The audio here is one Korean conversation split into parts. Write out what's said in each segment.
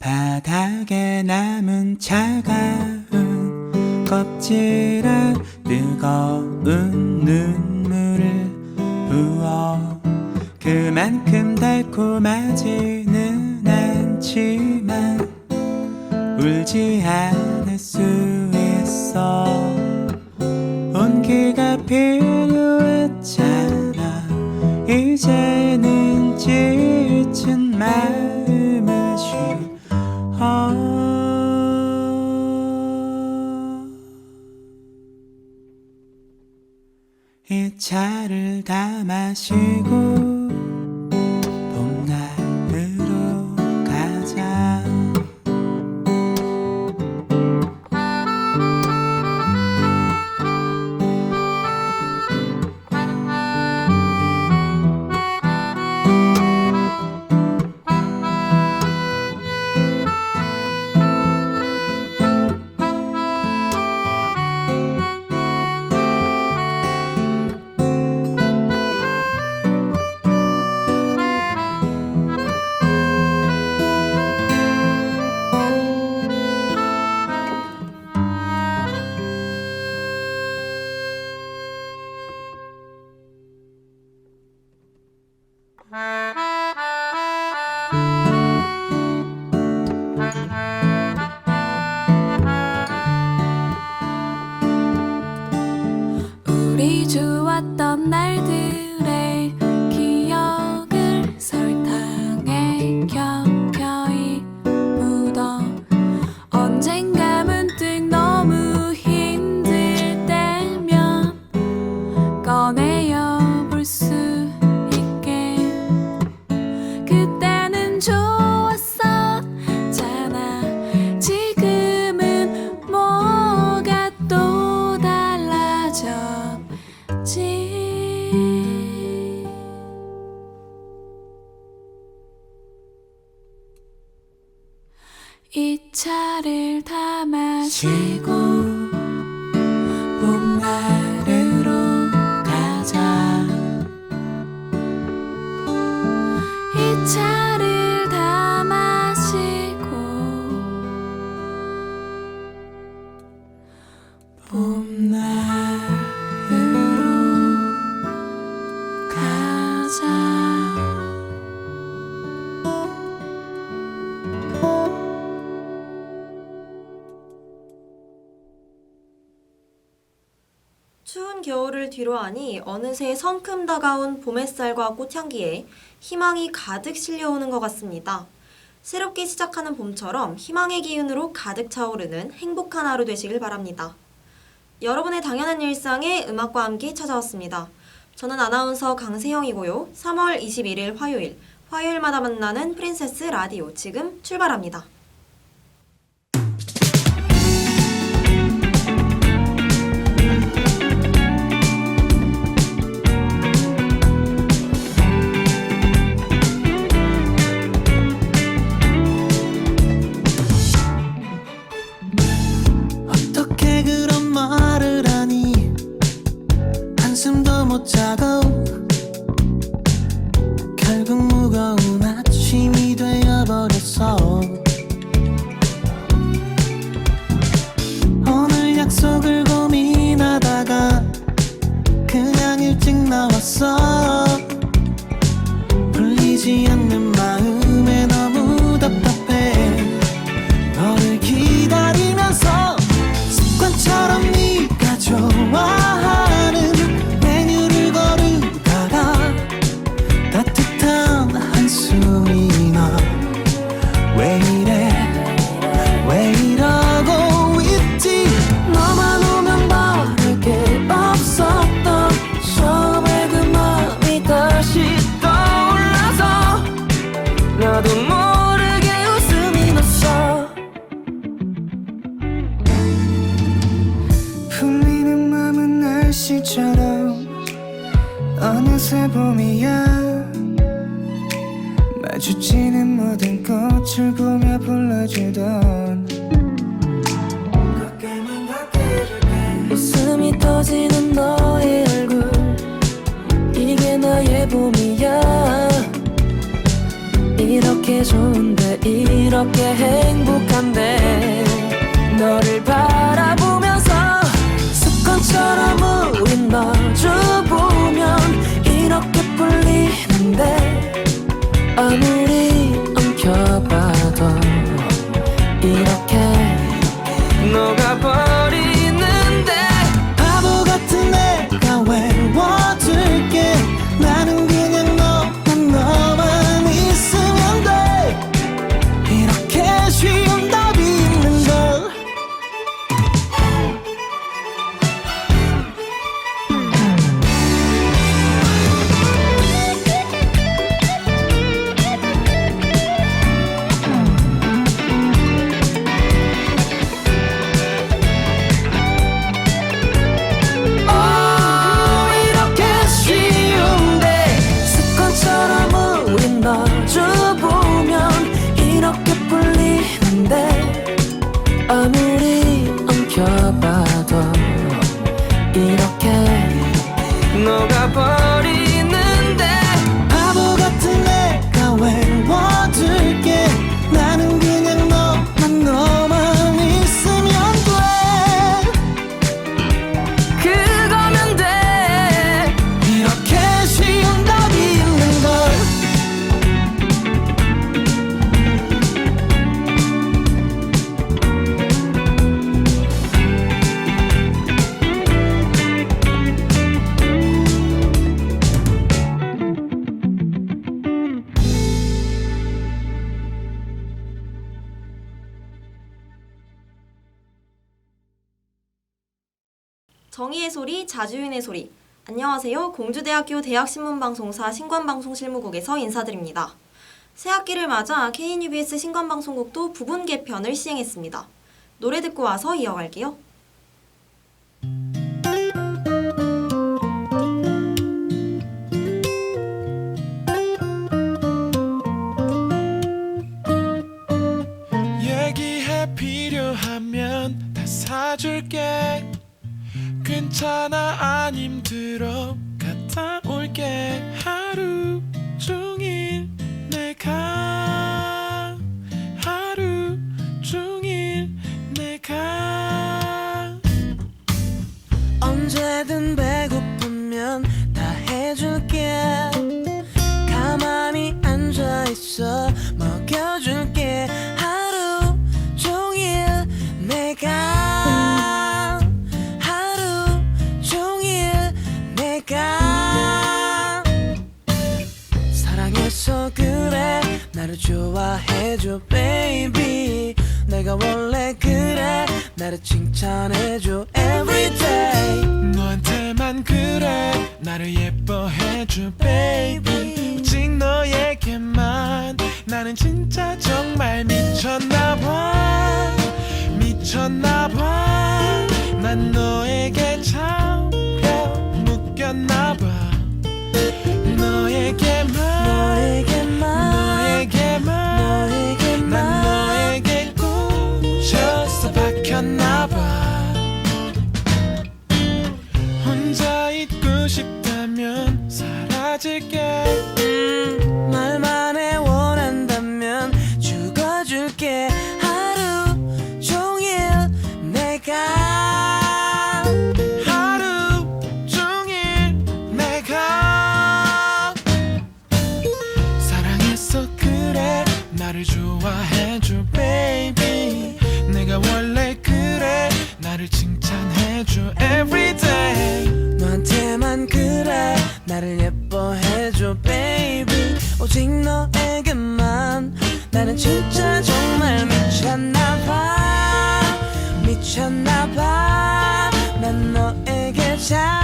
바닥에 남은 차가운 껍질에 뜨거운 눈물을 부어 그만큼 달콤하지는 않지만 울지 않을 수 있어. 온기가 필요했잖아. 이제 마시고 추운 겨울을 뒤로하니 어느새 성큼 다가온 봄 햇살과 꽃향기에 희망이 가득 실려오는 것 같습니다. 새롭게 시작하는 봄처럼 희망의 기운으로 가득 차오르는 행복한 하루 되시길 바랍니다. 여러분의 당연한 일상에 음악과 함께 찾아왔습니다. 저는 아나운서 강세영이고요. 3월 21일 화요일, 화요일마다 만나는 프린세스 라디오 지금 출발합니다. 吗这 정의의 소리, 자주인의 소리. 안녕하세요. 공주대학교 대학신문방송사 신관방송실무국에서 인사드립니다. 새 학기를 맞아 KNUBS 신관방송국도 부분 개편을 시행했습니다. 노래 듣고 와서 이어갈게요. 괜찮아? 안 힘들어. 나를 칭찬해줘 every day. 너한테만 그래. 나를 예뻐해줘 baby. shine.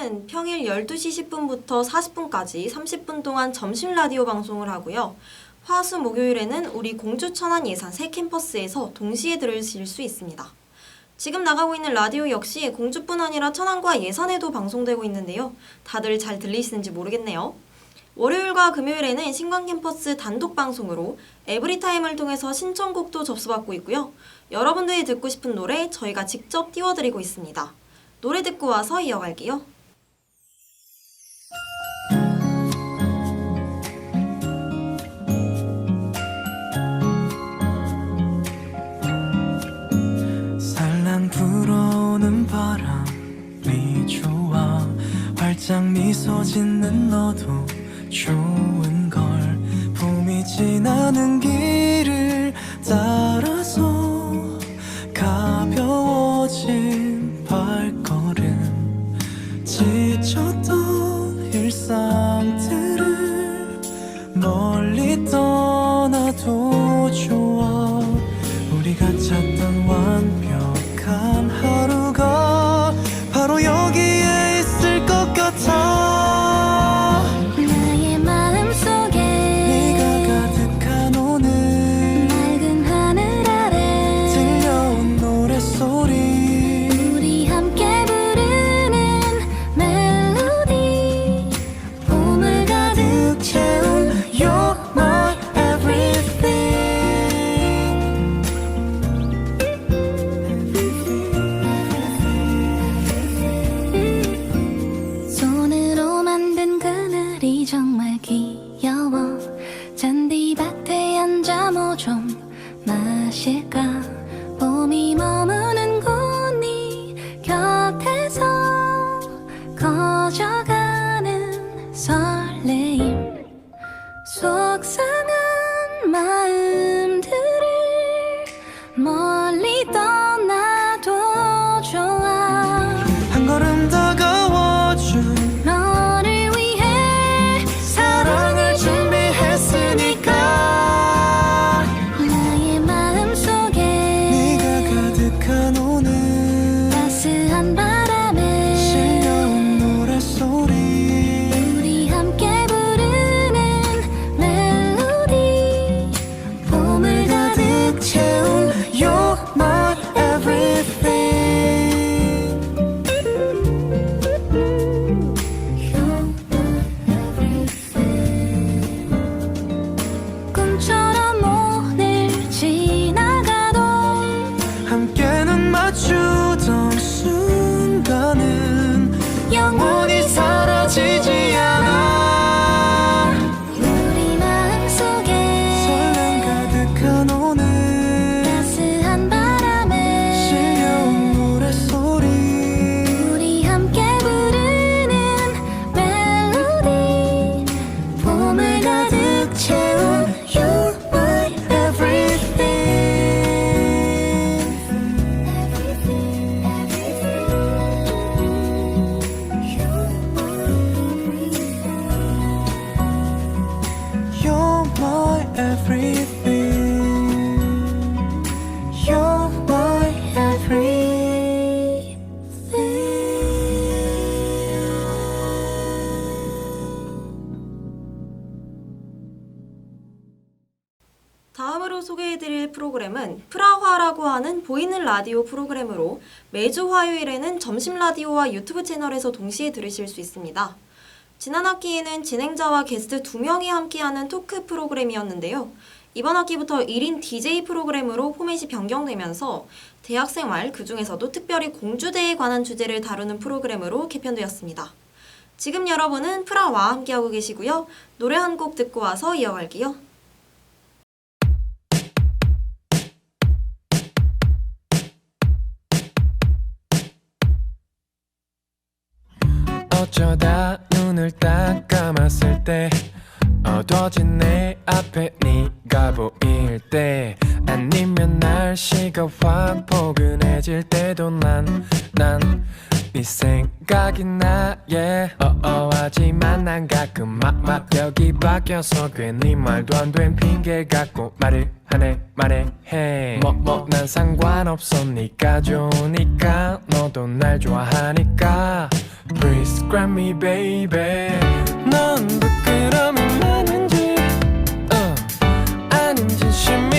KNUBS에서는 평일 12시 10분부터 40분까지 30분 동안 점심 라디오 방송을 하고요. 화수 목요일에는 우리 공주 천안 예산 새 캠퍼스에서 동시에 들으실 수 있습니다. 지금 나가고 있는 라디오 역시 공주뿐 아니라 천안과 예산에도 방송되고 있는데요. 다들 잘 들리시는지 모르겠네요. 월요일과 금요일에는 신광 캠퍼스 단독 방송으로 에브리타임을 통해서 신청곡도 접수받고 있고요. 여러분들이 듣고 싶은 노래 저희가 직접 띄워드리고 있습니다. 노래 듣고 와서 이어갈게요. 바람이 좋아. 활짝 미소 짓는 너도 좋은 걸. 봄이 지나는 길을 따라서 가벼워진 라디오 프로그램으로 매주 화요일에는 점심 라디오와 유튜브 채널에서 동시에 들으실 수 있습니다. 지난 학기에는 진행자와 게스트 두 명이 함께하는 토크 프로그램이었는데요. 이번 학기부터 1인 DJ 프로그램으로 포맷이 변경되면서 대학생활 그 중에서도 특별히 공주대에 관한 주제를 다루는 프로그램으로 개편되었습니다. 지금 여러분은 프라와 함께하고 계시고요. 노래 한 곡 듣고 와서 이어갈게요. 어쩌다 눈을 딱 감았을 때 어두워진 내 앞에 네가 보일 때 아니면 날씨가 확 포근해질 때도 난 난 네 생각이 나 yeah. 어어하지만 난 가끔 막막 여기 바뀌어서 괜히 말도 안 된 핑계 갖고 말을 하네 말해 해뭐뭐난 상관없어. 네가 좋으니까 너도 날 좋아하니까 Please grab me baby 넌 부끄러움이 많은지 어, 아닌 진심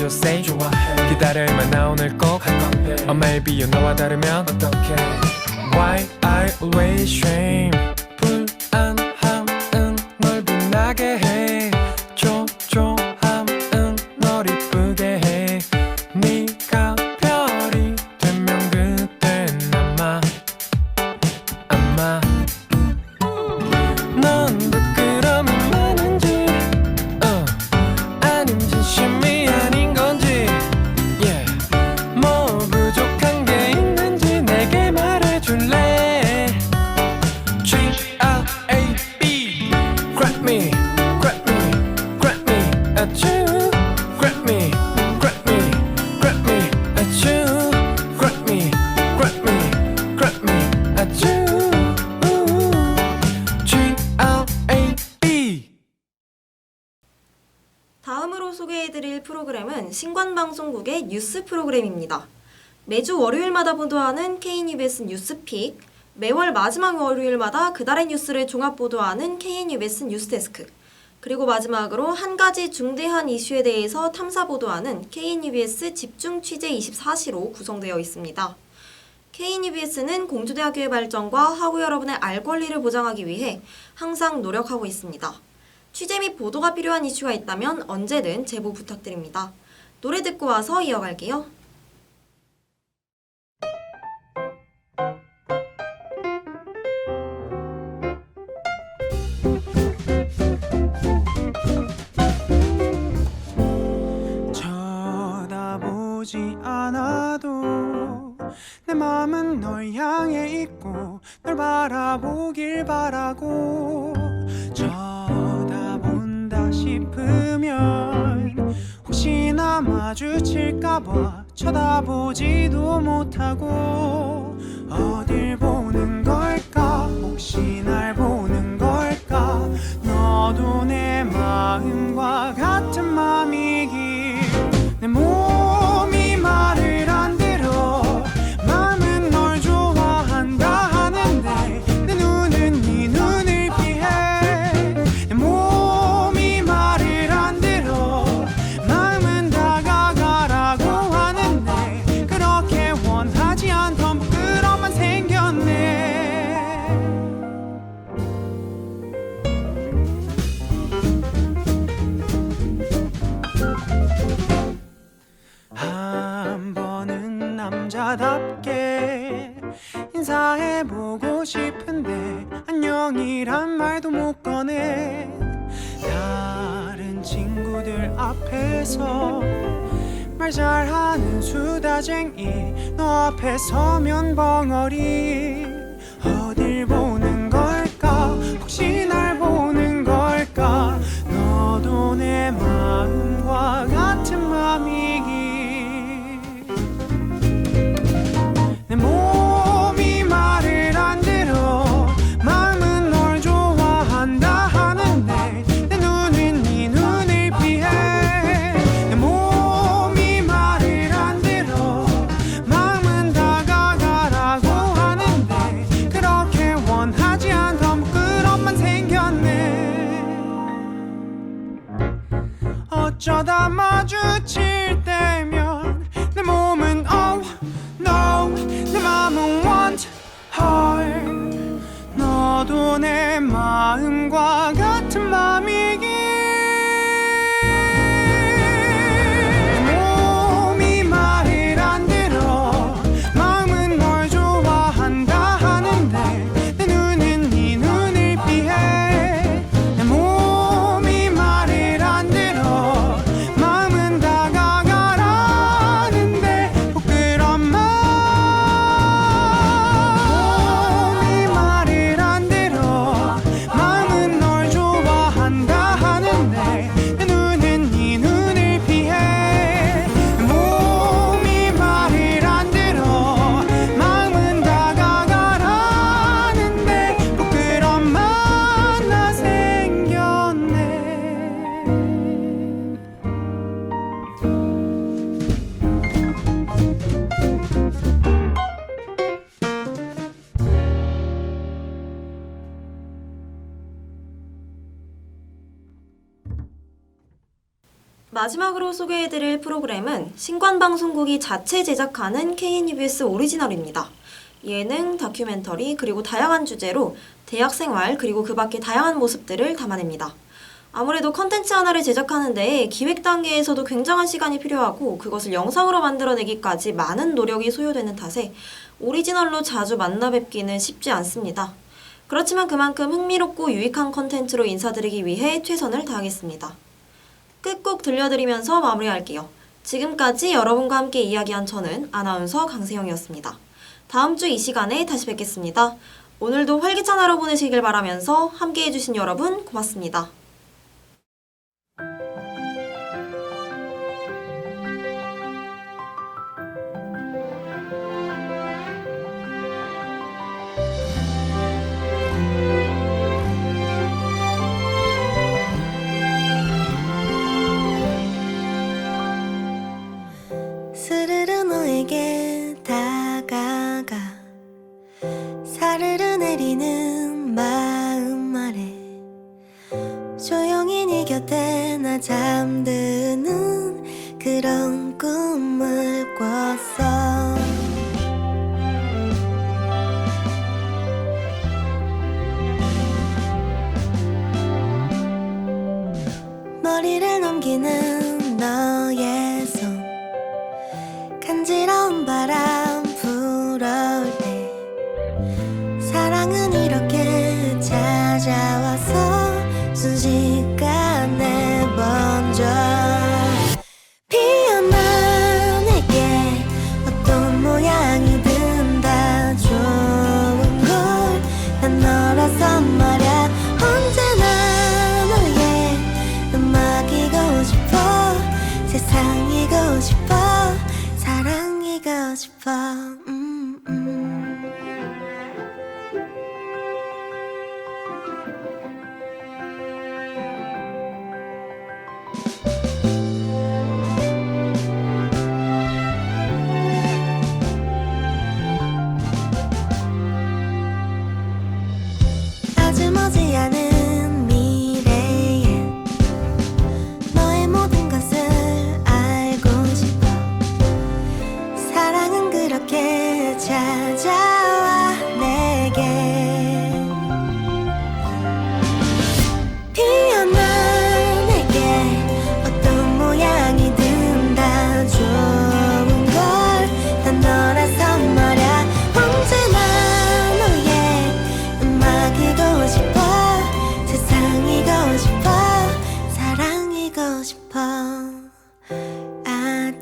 just say 좋아해 기다릴만 나 오늘 꼭 할 건데 Or maybe you 너와 다르면 어떡해 Why I always shame 매주 월요일마다 보도하는 KNUBS 뉴스픽, 매월 마지막 월요일마다 그달의 뉴스를 종합 보도하는 KNUBS 뉴스데스크, 그리고 마지막으로 한 가지 중대한 이슈에 대해서 탐사 보도하는 KNUBS 집중 취재 24시로 구성되어 있습니다. KNUBS는 공주대학교의 발전과 학우 여러분의 알 권리를 보장하기 위해 항상 노력하고 있습니다. 취재 및 보도가 필요한 이슈가 있다면 언제든 제보 부탁드립니다. 노래 듣고 와서 이어갈게요. 내 맘은 널 향해 있고 널 바라보길 바라고 쳐다본다 싶으면 혹시나 마주칠까봐 쳐다보지도 못하고 어딜 보는 걸까? 혹시 날 보는 걸까? 너도 내 마음과 같은 맘이길 내 몸 아니란 말도 못 꺼내. 다른 친구들 앞에서 말 잘하는 수다쟁이 너 앞에 서면 벙어리. 어딜 보는 걸까? 혹시 날 어쩌다 마지막으로 소개해드릴 프로그램은 신관방송국이 자체 제작하는 KNUBS 오리지널입니다. 예능, 다큐멘터리, 그리고 다양한 주제로 대학 생활, 그리고 그 밖의 다양한 모습들을 담아냅니다. 아무래도 컨텐츠 하나를 제작하는데 기획 단계에서도 굉장한 시간이 필요하고 그것을 영상으로 만들어내기까지 많은 노력이 소요되는 탓에 오리지널로 자주 만나 뵙기는 쉽지 않습니다. 그렇지만 그만큼 흥미롭고 유익한 컨텐츠로 인사드리기 위해 최선을 다하겠습니다. 끝곡 들려드리면서 마무리할게요. 지금까지 여러분과 함께 이야기한 저는 아나운서 강세영이었습니다. 다음 주 이 시간에 다시 뵙겠습니다. 오늘도 활기찬 하루 보내시길 바라면서 함께 해주신 여러분 고맙습니다.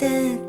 아